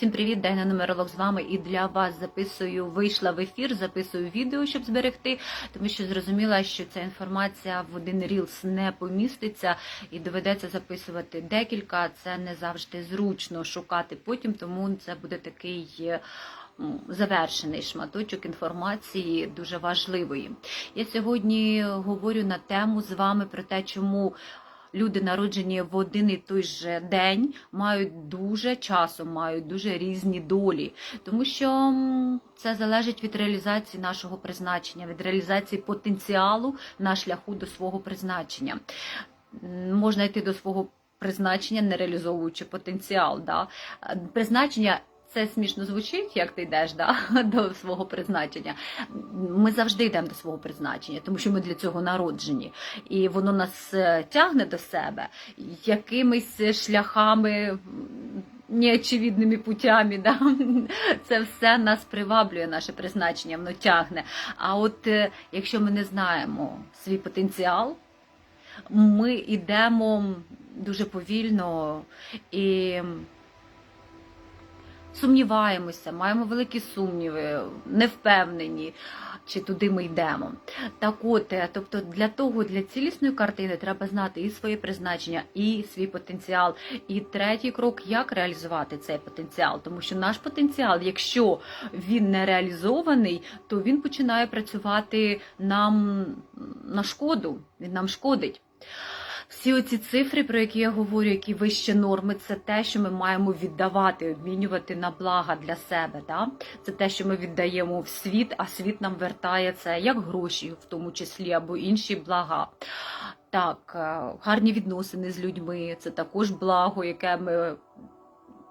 Всім привіт, Дайна Нумеролог з вами. І для вас записую, вийшла в ефір, записую відео, щоб зберегти, тому що зрозуміла, що ця інформація в один рілс не поміститься і доведеться записувати декілька. Це не завжди зручно шукати потім, тому це буде такий. е, Завершений шматочок інформації дуже важливої. Я сьогодні говорю на тему з вами про те, чому люди, народжені в один і той же день, мають дуже часом, мають дуже різні долі, тому що це залежить від реалізації нашого призначення, від реалізації потенціалу на шляху до свого призначення. Можна йти до свого призначення, не реалізовуючи потенціал. Да? Призначення. Це смішно звучить, як ти йдеш да, до свого призначення. Ми завжди йдемо до свого призначення, тому що ми для цього народжені, і воно нас е, тягне до себе якимись шляхами. Неочевидними путями, да? це все нас приваблює, наше призначення, воно тягне. А от е, якщо ми не знаємо свій потенціал, ми йдемо дуже повільно і сумніваємося, маємо великі сумніви, невпевнені, чи туди ми йдемо. Так от, е, тобто для того, для цілісної картини треба знати і своє призначення, і свій потенціал. І третій крок, як реалізувати цей потенціал. Тому що наш потенціал, якщо він не реалізований, то він починає працювати нам на шкоду, він нам шкодить. Всі оці цифри, про які я говорю, які вище норми, це те, що ми маємо віддавати, обмінювати на блага для себе. Да? Це те, що ми віддаємо в світ, а світ нам вертає це як гроші, в тому числі, або інші блага. Так, е, гарні відносини з людьми це також благо, яке ми.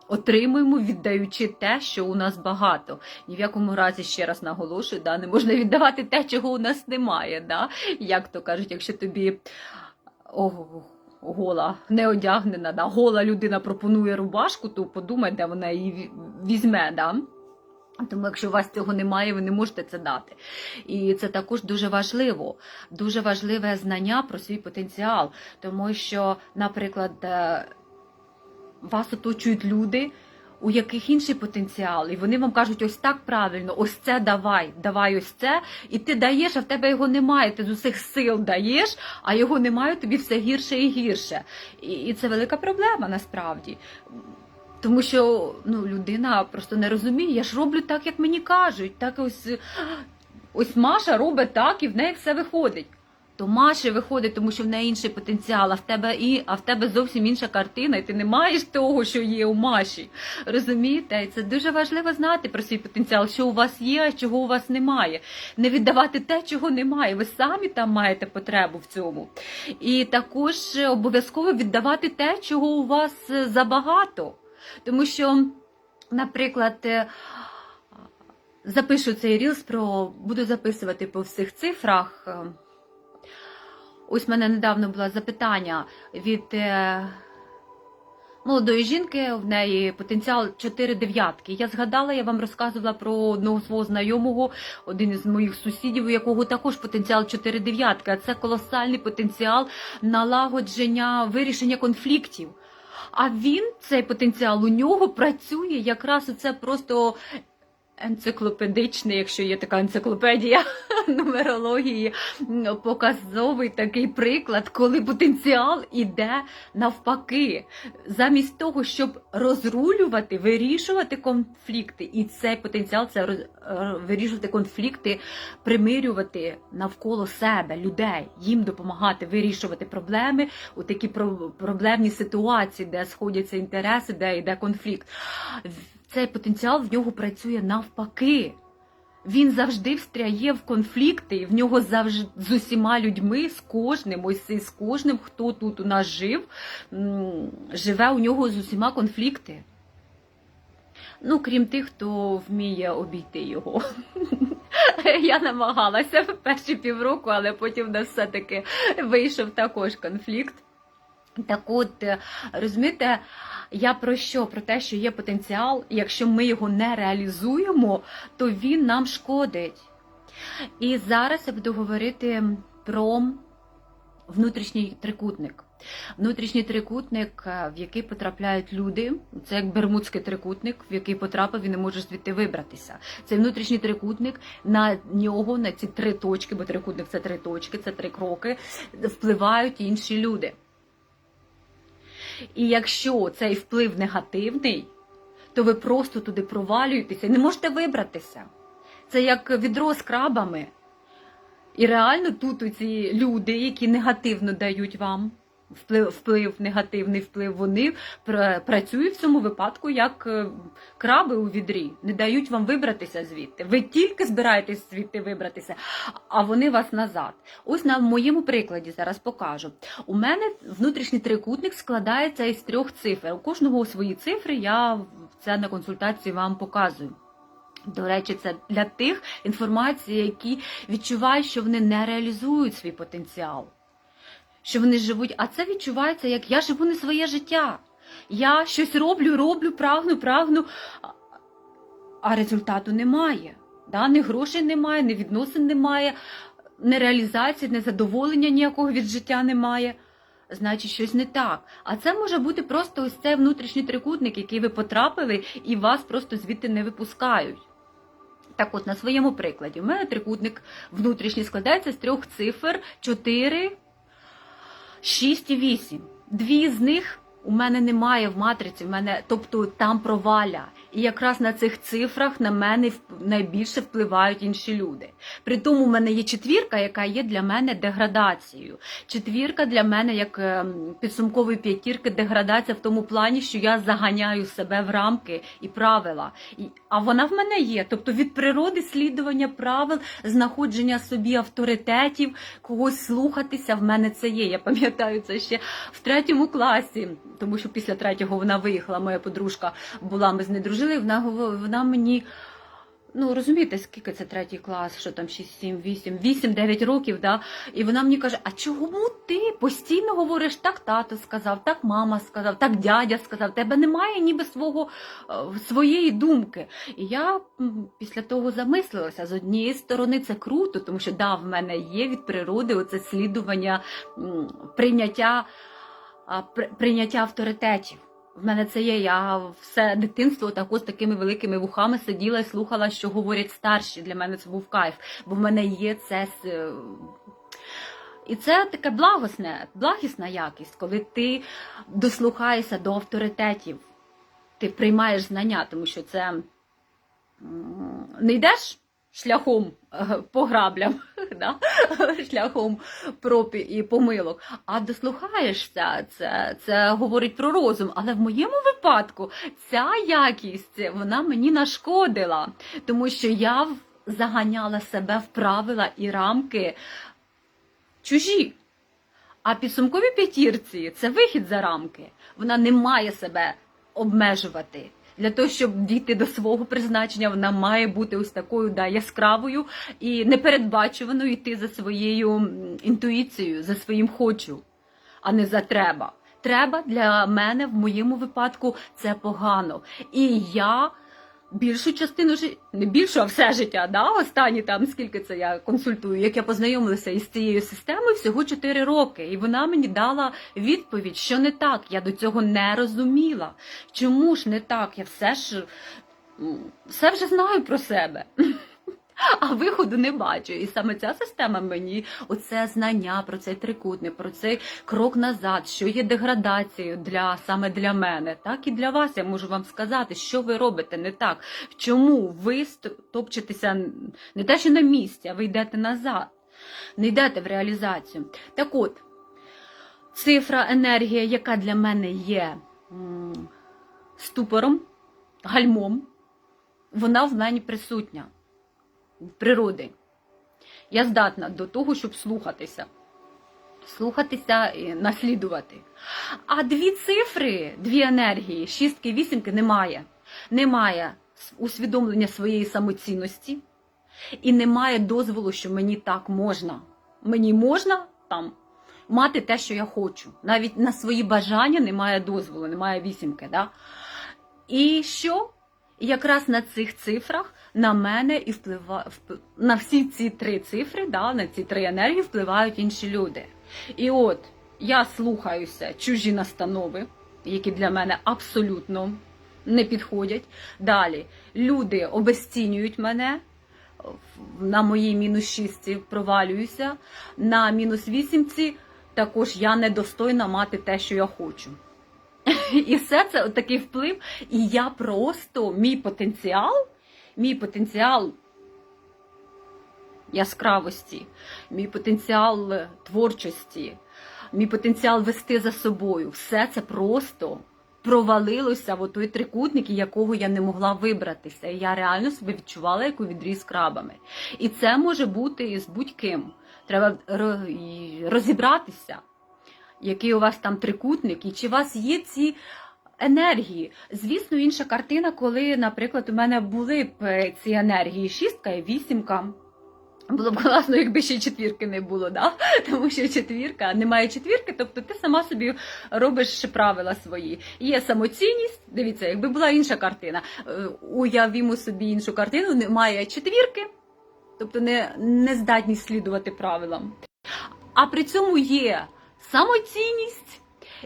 Отримуємо, віддаючи те, що у нас багато. Ні в якому разі ще раз наголошую, да, не можна віддавати те, чого у нас немає. Да? Як то кажуть, якщо тобі Ого, гола, не одягнена, да, гола людина пропонує рубашку, то подумай, де вона її візьме. Да? Тому, якщо у вас цього немає, ви не можете це дати. І це також дуже важливо, дуже важливе знання про свій потенціал, тому що, наприклад, е, вас оточують люди. У яких інший потенціал, і вони вам кажуть, ось так правильно, ось це давай, давай ось це, і ти даєш, а в тебе його немає. Ти з усіх сил даєш, а його немає, тобі все гірше і гірше. І, і це велика проблема насправді. Тому що ну, людина просто не розуміє, я ж роблю так, як мені кажуть. Так ось, ось Маша робить так, і в неї все виходить. То Маші виходить, тому що в неї інший потенціал, а в тебе і а в тебе зовсім інша картина, і ти не маєш того, що є у Маші. Розумієте? І це дуже важливо знати про свій потенціал, що у вас є, а чого у вас немає. Не віддавати те, чого немає. Ви самі там маєте потребу в цьому. І також обов'язково віддавати те, чого у вас е, забагато. Тому що, наприклад, е, запишу цей рілс про буду записувати по всіх цифрах. Ось в мене недавно було запитання від е, молодої жінки, в неї потенціал 4 дев'ятки. Я згадала, я вам розказувала про одного свого знайомого, один із моїх сусідів, у якого також потенціал 4 дев'ятки. А це колосальний потенціал налагодження вирішення конфліктів. А він, цей потенціал, у нього працює якраз це просто енциклопедичний, якщо є така енциклопедія нумерології, показовий такий приклад, коли потенціал іде навпаки, замість того, щоб розрулювати, вирішувати конфлікти, і цей потенціал це роз- е, вирішувати конфлікти, примирювати навколо себе людей, їм допомагати вирішувати проблеми у такі проблемні ситуації, де сходяться інтереси, де йде конфлікт. Цей потенціал в нього працює навпаки. Він завжди встряє в конфлікти, і в нього завжди з усіма людьми, з кожним, ось з кожним, хто тут у нас жив, живе у нього з усіма конфлікти. Ну, крім тих, хто вміє обійти його. Я намагалася в перші півроку, але потім нас все-таки вийшов також конфлікт. Так от, е, розумієте, я про що? Про те, що є потенціал, якщо ми його не реалізуємо, то він нам шкодить. І зараз я буду говорити про внутрішній трикутник. Внутрішній трикутник, е, в який потрапляють люди, це як бермудський трикутник, в який потрапив і не може звідти вибратися. Цей внутрішній трикутник на нього, на ці три точки, бо трикутник це три точки, це три кроки, впливають інші люди. І якщо цей вплив негативний, то ви просто туди провалюєтеся і не можете вибратися. Це як відро з крабами. І реально тут ці люди, які негативно дають вам вплив, вплив негативний вплив, вони працюють в цьому випадку як е, краби у відрі, не дають вам вибратися звідти. Ви тільки збираєтесь звідти вибратися, а вони вас назад. Ось на моєму прикладі зараз покажу. У мене внутрішній трикутник складається із трьох цифр. У кожного свої цифри, я це на консультації вам показую. До речі, це для тих інформацій, які відчувають, що вони не реалізують свій потенціал, що вони живуть, а це відчувається, як я живу не своє життя. Я щось роблю, роблю, прагну, прагну, а- результату немає. Да? Ні грошей немає, ні відносин немає, ні реалізації, ні задоволення ніякого від життя немає. Значить, щось не так. А це може бути просто ось цей внутрішній трикутник, який ви потрапили, і вас просто звідти не випускають. Так от, на своєму прикладі, у мене трикутник внутрішній складається з трьох цифр 4, 6 і 8. Дві з них у мене немає в матриці, в мене, тобто там проваля. І якраз на цих цифрах на мене найбільше впливають інші люди. При тому, у мене є четвірка, яка є для мене деградацією. Четвірка для мене як ем, підсумкової п'ятірки деградація в тому плані, що я заганяю себе в рамки і правила. А вона в мене є. Тобто від природи слідування правил, знаходження собі авторитетів, когось слухатися. В мене це є. Я пам'ятаю це ще в третьому класі, тому що після третього вона виїхала. Моя подружка була, ми з нею дружили. Вона вона мені. Ну, розумієте, скільки це третій клас, що там 6, 7, 8, 8, 9 років, да? І вона мені каже: а чому ти постійно говориш, так тато сказав, так мама сказав, так дядя сказав, тебе немає ніби свого, е, своєї думки. І я після того замислилася, з однієї сторони це круто, тому що да, в мене є від природи оце слідування прийняття, прийняття авторитетів. В мене це є. Я все дитинство тако з такими великими вухами сиділа і слухала, що говорять старші. Для мене це був кайф, бо в мене є це. е, І це таке благосне, благісна якість, коли ти дослухаєшся до авторитетів, ти приймаєш знання, тому що це не йдеш шляхом е, по граблям, да? шляхом проб і помилок, а дослухаєшся, це, це говорить про розум. Але в моєму випадку ця якість вона мені нашкодила, тому що я заганяла себе в правила і рамки чужі. А підсумкові п'ятірці це вихід за рамки. Вона не має себе обмежувати. Для того, щоб дійти до свого призначення, вона має бути ось такою да, яскравою і непередбачуваною йти за своєю інтуїцією, за своїм хочу, а не за треба. Треба для мене в моєму випадку це погано. І я більшу частину життя, не більшу, а все життя, да? останні там скільки це я консультую, як я познайомилася із цією системою всього 4 роки. І вона мені дала відповідь, що не так. Я до цього не розуміла. Чому ж не так? Я все ж все вже знаю про себе. А виходу не бачу. І саме ця система мені оце знання про цей трикутник, про цей крок назад, що є деградацією для саме для мене, так і для вас. Я можу вам сказати, що ви робите не так. Чому ви топчетеся не те, що на місці, а ви йдете назад, не йдете в реалізацію. Так от, цифра енергія, яка для мене є ступором, гальмом, вона в мені присутня природи. Я здатна до того, щоб слухатися. Слухатися і наслідувати. А дві цифри, дві енергії, шістки, вісімки немає. Немає усвідомлення своєї самоцінності і немає дозволу, що мені так можна. Мені можна там мати те, що я хочу. Навіть на свої бажання немає дозволу, немає вісімки. Да? І що? Якраз на цих цифрах на мене і вплива на всі ці три цифри, да, на ці три енергії впливають інші люди. І от я слухаюся чужі настанови, які для мене абсолютно не підходять. Далі люди обесцінюють мене. На моїй мінус шістці провалююся. На мінус вісімці також я недостойна мати те, що я хочу. І все це такий вплив. І я просто мій потенціал, мій потенціал яскравості, мій потенціал творчості, мій потенціал вести за собою. Все це просто провалилося в той трикутник, якого я не могла вибратися. І я реально себе відчувала як у відрі крабами. І це може бути з будь-ким. Треба розібратися, який у вас там трикутник, і чи у вас є ці енергії. Звісно, інша картина, коли, наприклад, у мене були б е, ці енергії шістка і вісімка. Було б класно, якби ще четвірки не було, да? тому що четвірка, немає четвірки, тобто ти сама собі робиш правила свої. Є самоцінність. Дивіться, якби була інша картина. е, Уявімо собі іншу картину, немає четвірки, тобто не, не здатність слідувати правилам. А при цьому є самоцінність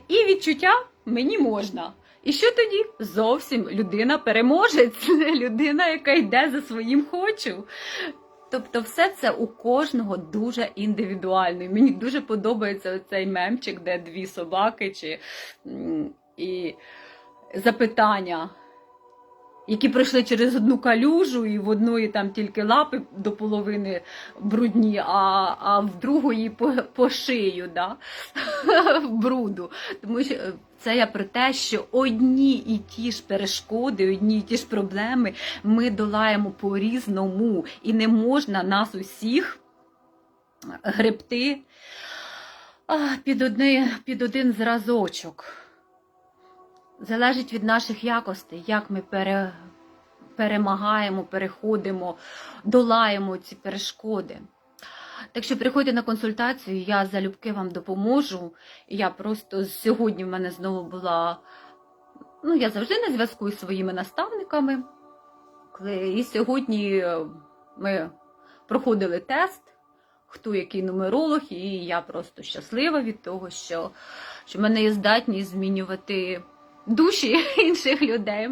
і відчуття мені можна. І що тоді? Зовсім людина переможець, людина, яка йде за своїм хочу. Тобто, все це у кожного дуже індивідуально. І мені дуже подобається цей мемчик, де дві собаки чи і запитання, які пройшли через одну калюжу, і в одної там тільки лапи до половини брудні, а, а в другої по, по шию, да? в бруду. Тому що е, це я про те, що одні і ті ж перешкоди, одні і ті ж проблеми ми долаємо по-різному, і не можна нас усіх гребти під, під один зразочок. Залежить від наших якостей, як ми пере, перемагаємо, переходимо, долаємо ці перешкоди. Так що приходьте на консультацію, я залюбки вам допоможу. Я просто сьогодні в мене знову була. Ну, я завжди на зв'язку із своїми наставниками. І сьогодні е, ми проходили тест, хто який нумеролог, і я просто щаслива від того, що, що в мене є здатність змінювати душі інших людей.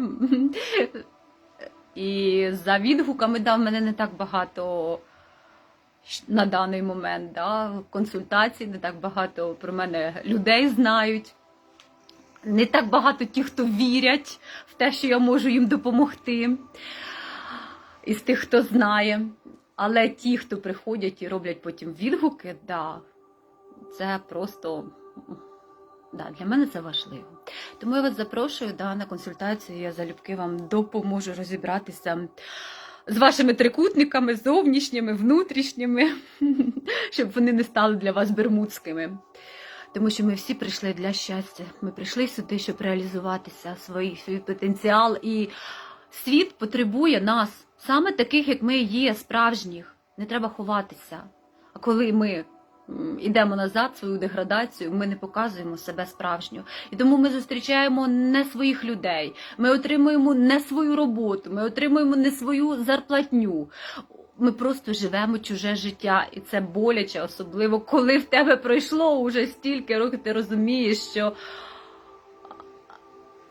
І за відгуками да, в мене не так багато на даний момент да, консультацій, не так багато про мене людей знають. Не так багато ті, хто вірять в те, що я можу їм допомогти. Із тих, хто знає. Але ті, хто приходять і роблять потім відгуки, да, це просто да, для мене це важливо. Тому я вас запрошую да, на консультацію. Я залюбки вам допоможу розібратися з вашими трикутниками, зовнішніми, внутрішніми, щоб вони не стали для вас бермудськими. Тому що ми всі прийшли для щастя. Ми прийшли сюди, щоб реалізуватися свій, свій потенціал. І світ потребує нас, саме таких, як ми є, справжніх. Не треба ховатися. А коли ми м, йдемо назад, свою деградацію, ми не показуємо себе справжньо. І тому ми зустрічаємо не своїх людей. Ми отримуємо не свою роботу, ми отримуємо не свою зарплатню. Ми просто живемо чуже життя, і це боляче, особливо коли в тебе пройшло уже стільки років, ти розумієш, що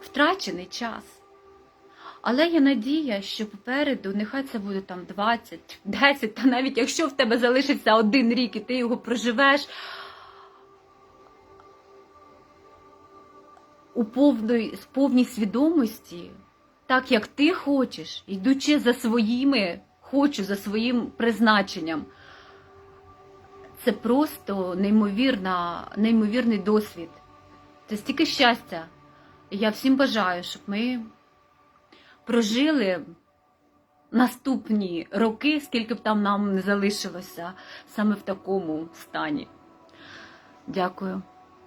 втрачений час. Але є надія, що попереду, нехай це буде там 20, 10, та навіть якщо в тебе залишиться один рік і ти його проживеш у повної, з повній свідомості, так як ти хочеш, йдучи за своїми, хочу, за своїм призначенням. Це просто неймовірна, неймовірний досвід. Це стільки щастя. Я всім бажаю, щоб ми прожили наступні роки, скільки б там нам не залишилося, саме в такому стані. Дякую.